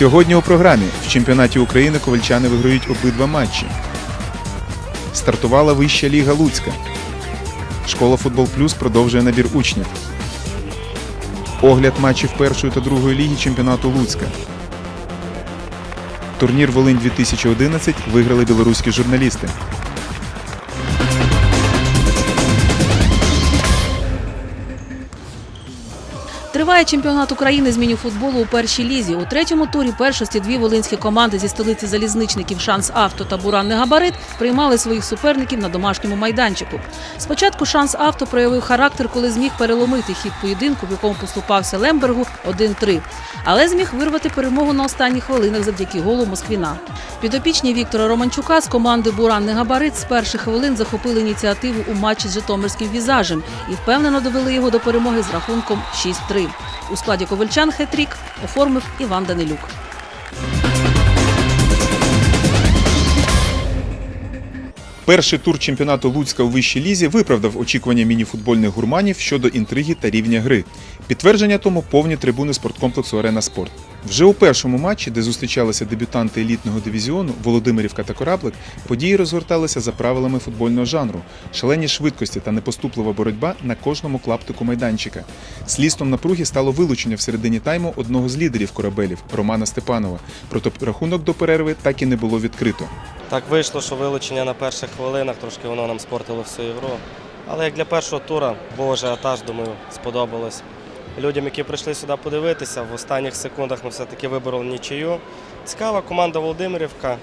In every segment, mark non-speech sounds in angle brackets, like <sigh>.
Сьогодні у програмі в чемпіонаті України ковальчани виграють обидва матчі. Стартувала вища ліга Луцька. Школа Футбол Плюс продовжує набір учнів. Огляд матчів першої та другої ліги чемпіонату Луцька. Турнір Волинь 2011 виграли білоруські журналісти. Триває чемпіонат України з мініфутболу у першій лізі. У третьому турі першості дві волинські команди зі столиці залізничників Шанс Авто та Буранний Габарит приймали своїх суперників на домашньому майданчику. Спочатку Шанс Авто проявив характер, коли зміг переломити хід поєдинку, в якому поступався Лембергу 1-3. Але зміг вирвати перемогу на останніх хвилинах завдяки голу Москвіна. Підопічні Віктора Романчука з команди Буранний Габарит з перших хвилин захопили ініціативу у матчі з Житомирським візажем і впевнено довели його до перемоги з рахунком 6-3. У складі ковальчан хетрік оформив Іван Данилюк. Перший тур чемпіонату Луцька у вищій лізі виправдав очікування мініфутбольних гурманів щодо інтриги та рівня гри. Підтвердження тому повні трибуни спорткомплексу Арена Спорт. Вже у першому матчі, де зустрічалися дебютанти елітного дивізіону Володимирівка та Кораблик, події розгорталися за правилами футбольного жанру, шалені швидкості та непоступлива боротьба на кожному клаптику майданчика. Слістом напруги стало вилучення в середині тайму одного з лідерів корабелів Романа Степанова. Проте рахунок до перерви так і не було відкрито. Так вийшло, що вилучення на перших хвилинах трошки воно нам спортило всю ігру. Але як для першого тура, був ажіотаж, думаю, сподобалось. Людям, які прийшли сюди подивитися, в останніх секундах ми все-таки вибороли нічию. Цікава команда Володимирівка.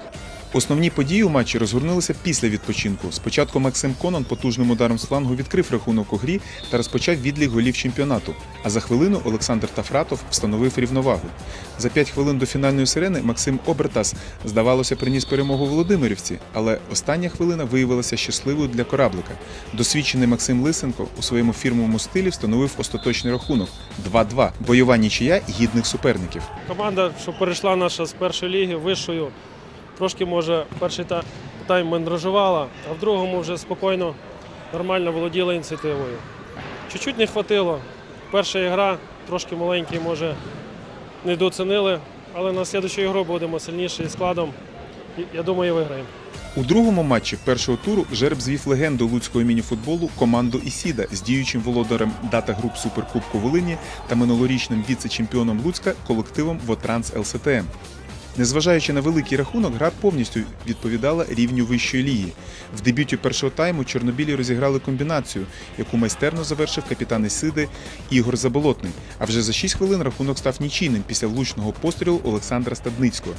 Основні події у матчі розгорнулися після відпочинку. Спочатку Максим Конон потужним ударом з флангу відкрив рахунок у грі та розпочав відлік голів чемпіонату. А за хвилину Олександр Тафратов встановив рівновагу. За п'ять хвилин до фінальної сирени Максим Обертас, здавалося, приніс перемогу Володимирівці, але остання хвилина виявилася щасливою для кораблика. Досвідчений Максим Лисенко у своєму фірмовому стилі встановив остаточний рахунок 2-2. Бойова нічия гідних суперників. Команда, що перейшла наша з першої ліги вищою, трошки може перший та- тайм мандражувала, а в другому вже спокійно, нормально володіла ініціативою. Чуть-чуть не хватило. Перша гра, трошки маленький, може, недооцінили, але на слідчу ігру будемо сильніші складом. Я думаю, виграємо. У другому матчі першого туру жереб звів легенду луцького мініфутболу команду Ісіда з діючим володарем дата груп Суперкубку Волині та минулорічним віце-чемпіоном Луцька колективом Вотранс ЛСТМ. Незважаючи на великий рахунок, гра повністю відповідала рівню вищої ліги. В дебюті першого тайму чорнобілі розіграли комбінацію, яку майстерно завершив капітан Ісиди Ігор Заболотний. А вже за 6 хвилин рахунок став нічийним після влучного пострілу Олександра Стадницького.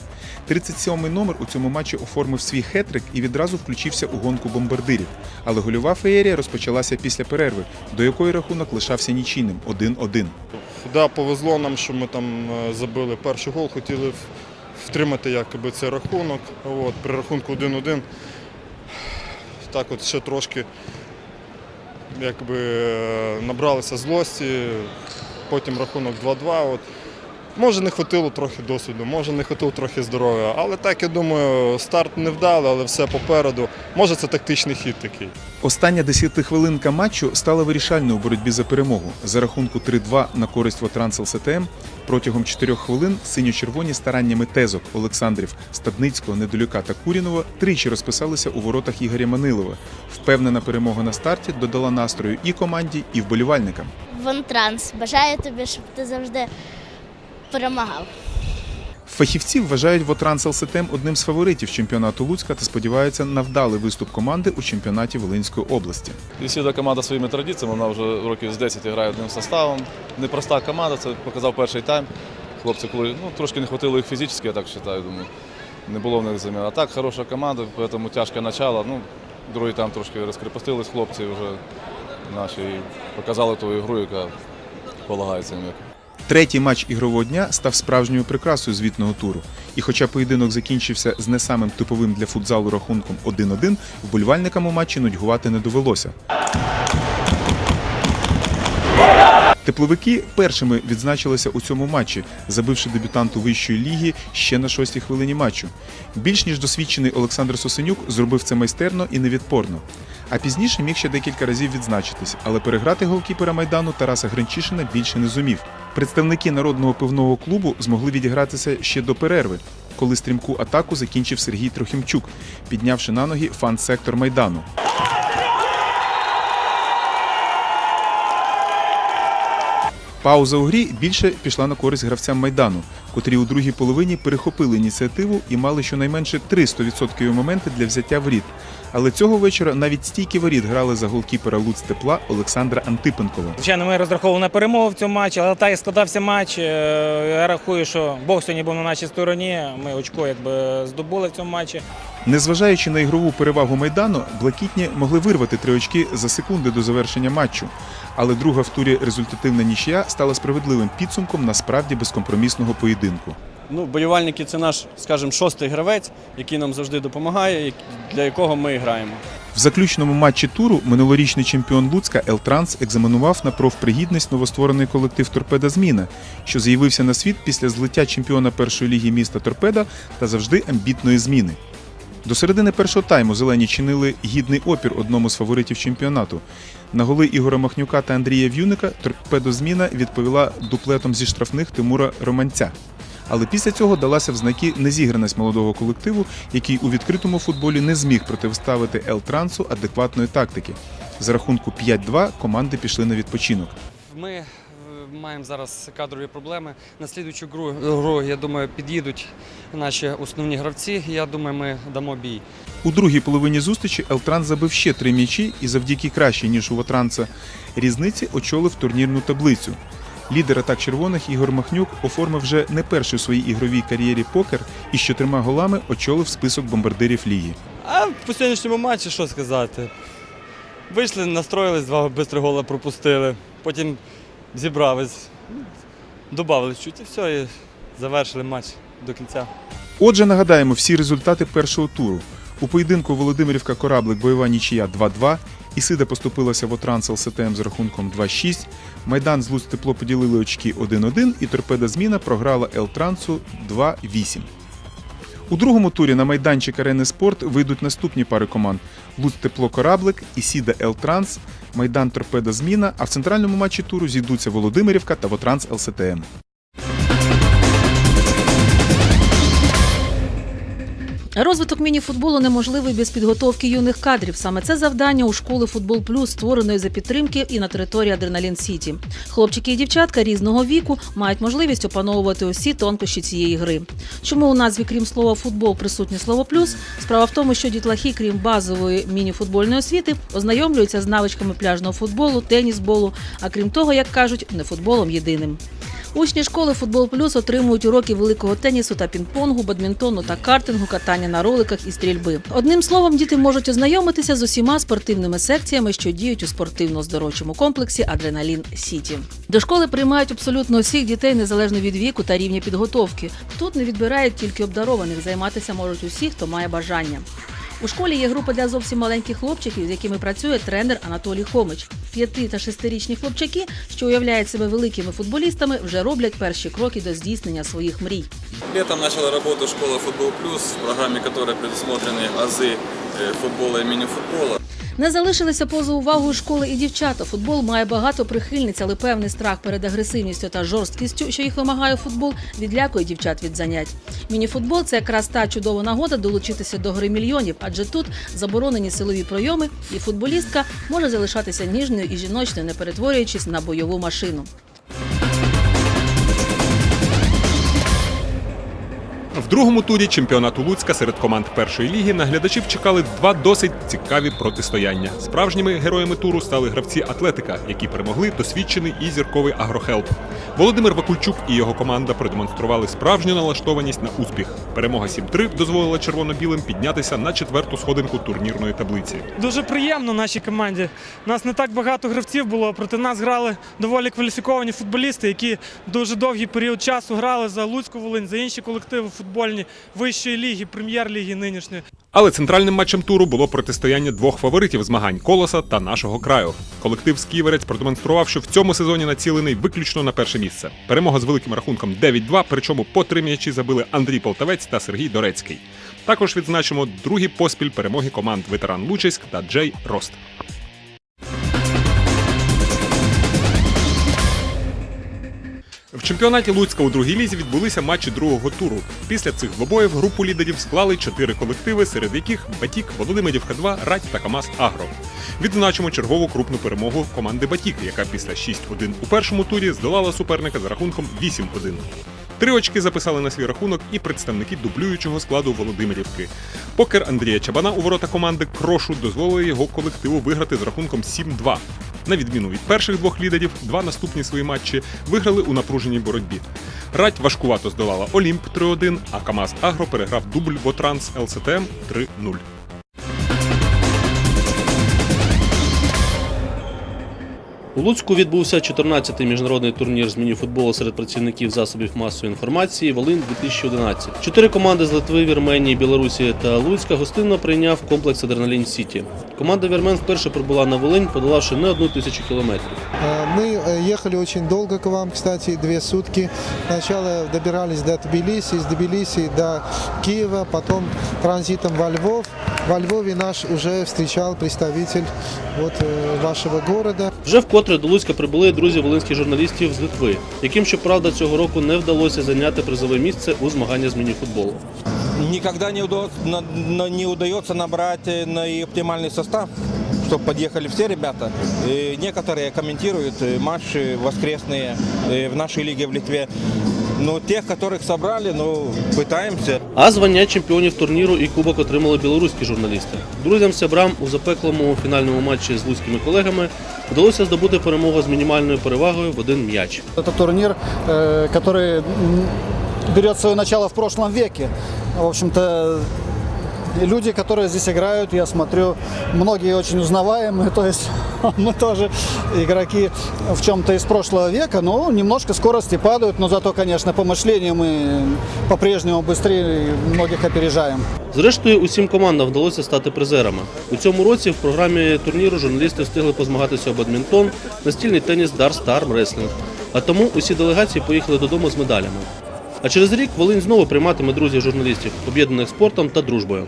37-й номер у цьому матчі оформив свій хетрик і відразу включився у гонку бомбардирів. Але гольова феєрія розпочалася після перерви, до якої рахунок лишався нічийним 1-1. Да, повезло нам, що ми там е, забили перший гол, хотіли втримати якби, цей рахунок. От, при рахунку 1-1. Так от ще трошки якби, е, набралися злості, потім рахунок 2-2. Може не хватило трохи досвіду, може не хватило трохи здоров'я. Але так, я думаю, старт не вдали, але все попереду. Може це тактичний хід такий. Остання десятихвилинка матчу стала вирішальною у боротьбі за перемогу. За рахунку 3-2 на користь Вотранс ЛСТМ протягом 4 хвилин синьо-червоні стараннями тезок Олександрів, Стадницького, Недолюка та Курінова тричі розписалися у воротах Ігоря Манилова. Впевнена перемога на старті додала настрою і команді, і вболівальникам. Вонтранс. Бажаю тобі, щоб ти завжди перемагав. Фахівці вважають Вотранс ЛСТМ одним з фаворитів чемпіонату Луцька та сподіваються на вдалий виступ команди у чемпіонаті Волинської області. Ісіда команда своїми традиціями, вона вже років з 10 грає одним составом. Непроста команда, це показав перший тайм. Хлопці, коли ну, трошки не хватило їх фізично, я так вважаю, думаю. Не було в них замін. А так, хороша команда, тому тяжке начало. Ну, другий тайм трошки розкрепостились хлопці вже наші і показали ту ігру, яка полагається. Третій матч ігрового дня став справжньою прикрасою звітного туру. І хоча поєдинок закінчився з не самим типовим для футзалу рахунком 1-1, вболівальникам у матчі нудьгувати не довелося. Тепловики першими відзначилися у цьому матчі, забивши дебютанту вищої ліги ще на шостій хвилині матчу. Більш ніж досвідчений Олександр Сосенюк зробив це майстерно і невідпорно. А пізніше міг ще декілька разів відзначитись, але переграти голкіпера майдану Тараса Гринчишина більше не зумів. Представники народного пивного клубу змогли відігратися ще до перерви, коли стрімку атаку закінчив Сергій Трохимчук, піднявши на ноги фан-сектор майдану. Пауза у грі більше пішла на користь гравцям майдану, котрі у другій половині перехопили ініціативу і мали щонайменше 3 100% моменти для взяття воріт. Але цього вечора навіть стійки воріт грали за голкіпера Луц тепла Олександра Антипенкова. Звичайно, ми розраховували на перемогу в цьому матчі, але так як складався матч, е, я рахую, що Бог сьогодні був на нашій стороні. Ми очко якби здобули в цьому матчі. Незважаючи на ігрову перевагу майдану, блакітні могли вирвати три очки за секунди до завершення матчу. Але друга в турі результативна нічия стала справедливим підсумком насправді безкомпромісного поєдинку. Ну, болівальники це наш, скажімо, шостий гравець, який нам завжди допомагає, для якого ми граємо. В заключному матчі туру минулорічний чемпіон Луцька Елтранс екзаменував на профпригідність новостворений колектив Торпеда Зміна, що з'явився на світ після злиття чемпіона першої ліги міста Торпеда та завжди амбітної зміни. До середини першого тайму зелені чинили гідний опір одному з фаворитів чемпіонату. На голи Ігора Махнюка та Андрія В'юника торпедо зміна відповіла дуплетом зі штрафних Тимура Романця. Але після цього далася в знаки незіграність молодого колективу, який у відкритому футболі не зміг протиставити Ел-Трансу адекватної тактики. За рахунку 5-2 команди пішли на відпочинок. Ми маємо зараз кадрові проблеми. На слідуючу гру, гру, я думаю, під'їдуть наші основні гравці. Я думаю, ми дамо бій. У другій половині зустрічі Елтранс забив ще три м'ячі і завдяки кращій, ніж у Вотранца, різниці очолив турнірну таблицю. Лідер атак червоних Ігор Махнюк оформив вже не перший у своїй ігровій кар'єрі покер і з чотирма голами очолив список бомбардирів ліги. А по сьогоднішньому матчі що сказати? Вийшли, настроїлись, два швидко гола пропустили, потім зібрались, додали чуть і все, і завершили матч до кінця. Отже, нагадаємо всі результати першого туру. У поєдинку Володимирівка Кораблик бойова нічия 2-2. Ісида поступилася в Отранс ЛСТМ з рахунком 2-6. Майдан з Луц тепло поділили очки 1-1 і торпеда зміна програла Елтрансу 2-8. У другому турі на майданчик Арени Спорт вийдуть наступні пари команд: Луц Тепло Кораблик, Ісіда Елтранс, Майдан Торпеда Зміна. А в центральному матчі туру зійдуться Володимирівка та Вотранс ЛСТМ. Розвиток мініфутболу неможливий без підготовки юних кадрів. Саме це завдання у школи Футбол Плюс, створеної за підтримки і на території Адреналін Сіті. Хлопчики і дівчатка різного віку мають можливість опановувати усі тонкощі цієї гри. Чому у назві, крім слова футбол, присутнє слово плюс? Справа в тому, що дітлахи, крім базової мініфутбольної освіти, ознайомлюються з навичками пляжного футболу, тенісболу, а крім того, як кажуть, не футболом єдиним. Учні школи Футбол Плюс отримують уроки великого тенісу та пінг-понгу, бадмінтону та картингу, катання на роликах і стрільби. Одним словом, діти можуть ознайомитися з усіма спортивними секціями, що діють у спортивно-здоровчому комплексі Адреналін Сіті. До школи приймають абсолютно усіх дітей незалежно від віку та рівня підготовки. Тут не відбирають тільки обдарованих, займатися можуть усі, хто має бажання. У школі є група для зовсім маленьких хлопчиків, з якими працює тренер Анатолій Хомич. П'яти та шестирічні хлопчаки, що уявляють себе великими футболістами, вже роблять перші кроки до здійснення своїх мрій. Летом начала работу школа «Футбол Плюс», в программе которой предусмотрены азы э, футбола и мини-футбола. Не залишилися поза увагою школи і дівчата. Футбол має багато прихильниць, але певний страх перед агресивністю та жорсткістю, що їх вимагає футбол, відлякує дівчат від занять. Мініфутбол це якраз та чудова нагода долучитися до гри мільйонів, адже тут заборонені силові пройоми, і футболістка може залишатися ніжною і жіночною, не перетворюючись на бойову машину. В другому турі чемпіонату Луцька серед команд першої ліги на глядачів чекали два досить цікаві протистояння. Справжніми героями туру стали гравці Атлетика, які перемогли досвідчений і зірковий агрохелп. Володимир Вакульчук і його команда продемонстрували справжню налаштованість на успіх. Перемога 7-3 дозволила червоно-білим піднятися на четверту сходинку турнірної таблиці. Дуже приємно нашій команді. Нас не так багато гравців було, проти нас грали доволі кваліфіковані футболісти, які дуже довгий період часу грали за Луцьку Волинь, за інші колективи футбольні вищої ліги, прем'єр-ліги нинішньої. Але центральним матчем туру було протистояння двох фаворитів змагань колоса та нашого краю. Колектив Сківерець продемонстрував, що в цьому сезоні націлений виключно на перше місце. Перемога з великим рахунком 9-2, причому по три м'ячі забили Андрій Полтавець та Сергій Дорецький. Також відзначимо другі поспіль перемоги команд ветеран Лучиськ та Джей Рост. В чемпіонаті Луцька у другій лізі відбулися матчі другого туру. Після цих двобоїв групу лідерів склали чотири колективи, серед яких Батік, Володимирівка 2 Радь та КАМАЗ Агро. Відзначимо чергову крупну перемогу команди Батік, яка після 6-1 у першому турі здолала суперника за рахунком 8-1. Три очки записали на свій рахунок і представники дублюючого складу Володимирівки. Покер Андрія Чабана у ворота команди Крошу дозволили його колективу виграти з рахунком 7-2. На відміну від перших двох лідерів, два наступні свої матчі виграли у напруженій боротьбі. Радь важкувато здолала Олімп 3-1, а КАМАЗ Агро переграв дубль Ботранс ЛСТМ 3-0. У Луцьку відбувся 14-й міжнародний турнір з мініфутболу серед працівників засобів масової інформації Волинь 2011. Чотири команди з Литви, Вірменії, Білорусі та Луцька гостинно прийняв комплекс Адреналін Сіті. Команда Вірмен вперше прибула на Волинь, подолавши не одну тисячу кілометрів. Э, Мы э, ехали очень долго к вам, кстати, две сутки. Сначала добирались до Тбилиси, из Тбилиси до Киева, потом транзитом во Львов. Во Львове наш уже встречал представитель вот, э, вашего города. Вже вкотре до Луцька прибули друзі волинських журналістів з Литви, яким, щоправда, цього року не вдалося зайняти призове місце у змаганнях з мініфутболу. Никогда не удается, не удается набрать э, наиоптимальный состав, чтобы подъехали все ребята. И некоторые комментируют э, матчи воскресные э, в нашей лиге в Литве. Но тех, которых собрали, ну, пытаемся. А звання чемпіонів турніру і кубок отримали білоруські журналісти. Друзям сябрам у запеклому фінальному матчі з луцькими колегами вдалося здобути перемогу з мінімальною перевагою в один м'яч. Это турнир, э, который м, берет свое начало в прошлом веке. В общем-то, люди, которые здесь играют, я смотрю, многие очень узнаваемые, <laughs> то есть <laughs> мы тоже игроки в чем-то из прошлого века, но немножко скорости падают, но зато, конечно, по мышлению мы по-прежнему быстрее многих опережаем. Зрештою, усім командам вдалося стати призерами. У цьому році в програмі турніру журналісти встигли позмагатися у бадмінтон, настільний теніс, дарс та армреслінг. А тому усі делегації поїхали додому з медалями. А через рік Волинь знову прийматиме друзів журналістів, об'єднаних спортом та дружбою.